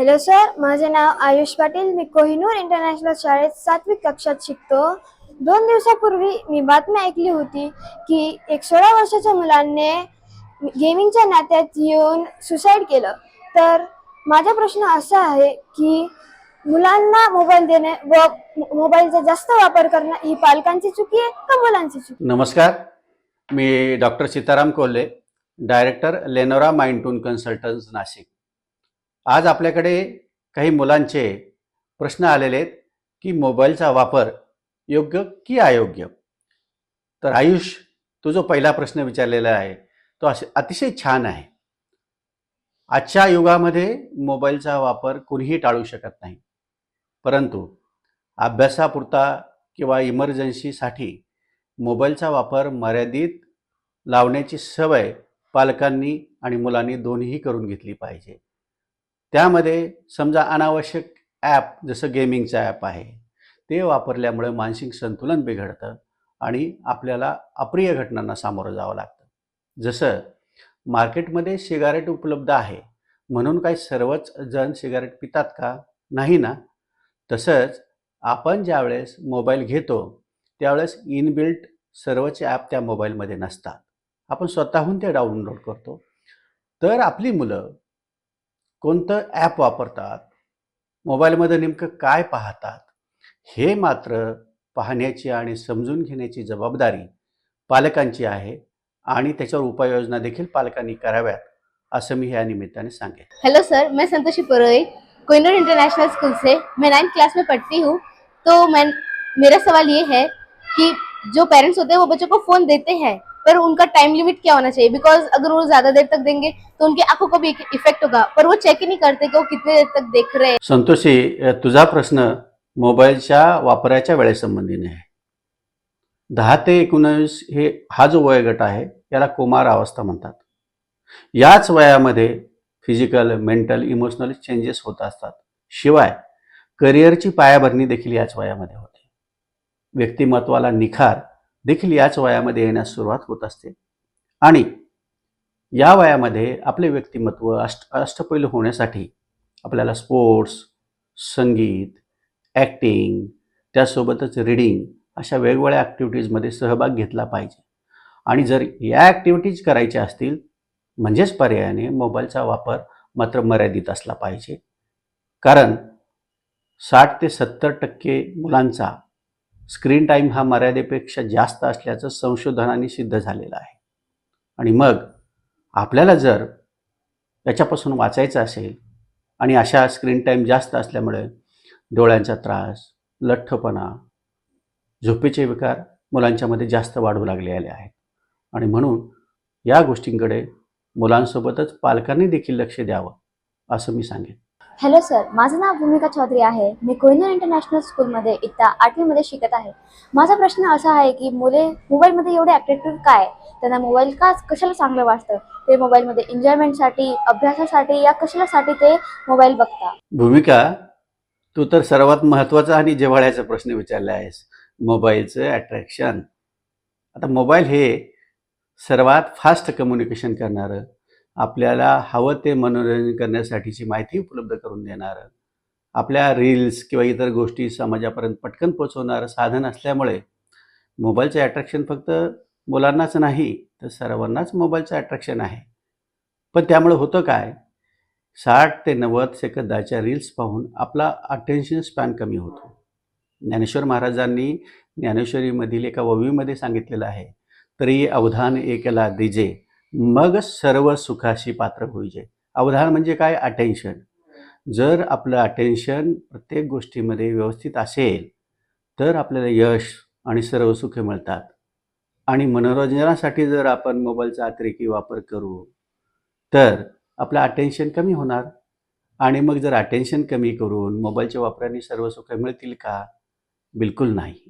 Hello sir माझे नाव आयुष पाटील. मी कोहिनूर इंटरनॅशनल शाळेत सातवी कक्षात शिकतो. दोन दिवसापूर्वी मी बातमी ऐकली होती की एक सोळा वर्षाच्या मुलाने गेमिंगच्या नात्यात येऊन सुसाईड केलं. तर माझा प्रश्न असा आहे की मुलांना मोबाईल देणे व मोबाईलचा जास्त वापर करणं ही पालकांची चुकी आहे का मुलांची चुकी नमस्कार. मी डॉक्टर सीताराम कोल्हे डायरेक्टर लेनोरा माइंटून कन्सल्टन्स नाशिक. आज आपल्याकडे काही मुलांचे प्रश्न आलेले आहेत की मोबाईलचा वापर योग्य की अयोग्य? तर आयुष तो जो पहिला प्रश्न विचारलेला आहे तो असे अतिशय छान आहे. आजच्या युगामध्ये मोबाईलचा वापर कोणीही टाळू शकत नाही. परंतु अभ्यासापुरता किंवा इमर्जन्सीसाठी मोबाईलचा वापर मर्यादित लावण्याची सवय पालकांनी आणि मुलांनी दोन्हीही करून घेतली पाहिजे. त्यामध्ये समजा अनावश्यक ॲप जसं गेमिंगचं ॲप आहे ते वापरल्यामुळे मानसिक संतुलन बिघडतं आणि आपल्याला अप्रिय घटनांना सामोरं जावं लागतं. जसं मार्केटमध्ये सिगारेट उपलब्ध आहे म्हणून काही सर्वच जण सिगारेट पितात का? नाही ना. तसंच आपण ज्यावेळेस मोबाईल घेतो त्यावेळेस इनबिल्ट सर्वच ॲप त्या मोबाईलमध्ये नसतात. आपण स्वतःहून ते डाउनलोड करतो. तर आपली मुलं कोणतं ॲप वापरतात? मोबाईलमध्ये नेमकं काय पाहतात? हे मात्र पाहण्याची आणि समजून घेण्याची जबाबदारी पालकांची आहे आणि त्याच्यावर उपाययोजना देखील पालकांनी कराव्यात असं मी ह्या निमित्ताने सांगेन. हेलो सर मैं संतोषी पुरोहित कोइनूर इंटरनेशनल स्कूल से. मैं नाइन्थ क्लास में पढ़ती हूँ. तो मैं मेरा सवाल ये है कि जो पेरेंट्स होते हैं वो बच्चों को फोन देते हैं। पर उनका टाइम लिमिट क्या होना चाहिए? बिकॉज अगर वो ज्यादा देर तक देंगे तो उनकी आंखों को भी इफेक्ट होगा। पर वो चेक ही नहीं करते कि वो कितने देर तक देख रहे हैं। संतोषी तुझा प्रश्न मोबाईलच्या वापराच्या वेळेसंबंधीने आहे. दहा ते एकोणावीस हे हा जो वयोगट आहे याला कुमार अवस्था म्हणतात. याच वयामध्ये फिजिकल मेंटल इमोशनल चेंजेस होत असतात. शिवाय करिअरची पायाभरणी देखील याच वयामध्ये होते. व्यक्तिमत्वाला निखार देखील याच वयामध्ये येण्यास सुरुवात होत असते. आणि या वयामध्ये आपले व्यक्तिमत्व अष्ट अष्टपैलू होण्यासाठी आपल्याला स्पोर्ट्स संगीत ॲक्टिंग त्यासोबतच रीडिंग अशा वेगवेगळ्या ॲक्टिव्हिटीजमध्ये सहभाग घेतला पाहिजे. आणि जर या ॲक्टिव्हिटीज करायच्या असतील म्हणजेच पर्यायाने मोबाईलचा वापर मात्र मर्यादित असला पाहिजे. कारण साठ ते सत्तर टक्के मुलांचा स्क्रीन टाईम हा मर्यादेपेक्षा जास्त असल्याचं संशोधनाने सिद्ध झालेलं आहे. आणि मग आपल्याला जर याच्यापासून वाचायचं असेल आणि अशा स्क्रीन टाईम जास्त असल्यामुळे डोळ्यांचा त्रास लठ्ठपणा झोपेचे विकार मुलांच्यामध्ये जास्त वाढू लागलेले आहेत. आणि म्हणून या गोष्टींकडे मुलांसोबतच पालकांनी देखील लक्ष द्यावं असं मी सांगेन. हॅलो सर माझं नाव भूमिका चौधरी आहे. मी कोहिनूर इंटरनॅशनल स्कूलमध्ये इयत्ता आठवीमध्ये शिकत आहे. माझा प्रश्न असा आहे की मुले मोबाईलमध्ये एवढे ॲट्रॅक्टिव्ह काय? त्यांना मोबाईल का कशाला चांगलं वाटतं? ते मोबाईलमध्ये एन्जॉयमेंटसाठी अभ्यासासाठी या कशासाठी ते मोबाईल बघता भूमिका तू तर सर्वात महत्त्वाचा आणि जिव्हाळ्याचा प्रश्न विचारला आहेस. मोबाईलचं अट्रॅक्शन आता मोबाईल हे सर्वात फास्ट कम्युनिकेशन करणारं आपल्याला हवं ते मनोरंजन करण्यासाठीची माहिती उपलब्ध करून देणारं. आपल्या रील्स किंवा इतर गोष्टी समाजापर्यंत पटकन पोचवणारं साधन असल्यामुळे मोबाईलचं ॲट्रॅक्शन फक्त मुलांनाच नाही तर सर्वांनाच मोबाईलचं ॲट्रॅक्शन आहे. पण त्यामुळे होतं काय? साठ ते नव्वद सेकंदाच्या रील्स पाहून आपला अटेन्शन स्पॅन कमी होतो. ज्ञानेश्वर महाराजांनी ज्ञानेश्वरीमधील एका ववीमध्ये सांगितलेलं आहे तरी अवधान एकला दिजे मग सर्व सुखाशी पात्र होईजे अवधान म्हणजे काय? अटेन्शन जर आपलं अटेन्शन प्रत्येक गोष्टीमध्ये व्यवस्थित असेल तर आपल्याला यश आणि सर्व सुखे मिळतात. आणि मनोरंजनासाठी जर आपण मोबाईलचा अतिरेकी वापर करू तर आपलं अटेन्शन कमी होणार. आणि मग जर अटेन्शन कमी करून मोबाईलच्या वापराने सर्व सुख मिळतील का? बिलकुल नाही.